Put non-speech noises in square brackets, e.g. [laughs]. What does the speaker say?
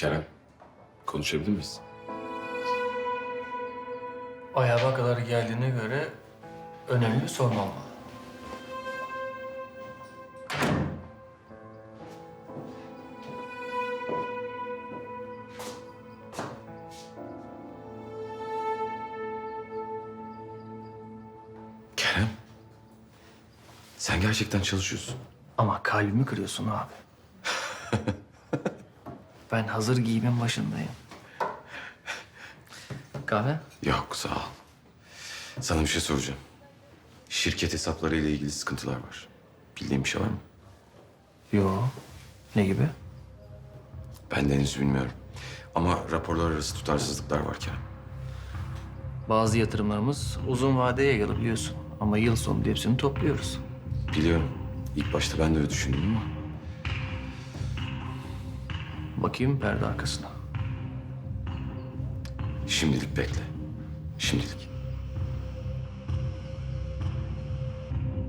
Kerem, konuşabilir miyiz? Ayağıma kadar geldiğine göre önemli bir sorun olmalı. Kerem, sen gerçekten çalışıyorsun. Ama kalbimi kırıyorsun abi. [laughs] ben hazır giyimin başındayım. Kahve? Yok, sağ ol. Sana bir şey soracağım. Şirket hesapları ile ilgili sıkıntılar var. Bildiğin bir şey var mı? Yo. Ne gibi? Ben de henüz bilmiyorum. Ama raporlar arası tutarsızlıklar var Kerem. Bazı yatırımlarımız uzun vadeye yayılı biliyorsun. Ama yıl sonunda hepsini topluyoruz. Biliyorum. İlk başta ben de öyle düşündüm ama Bakayım perde arkasına. şimdilik bekle. Şimdilik.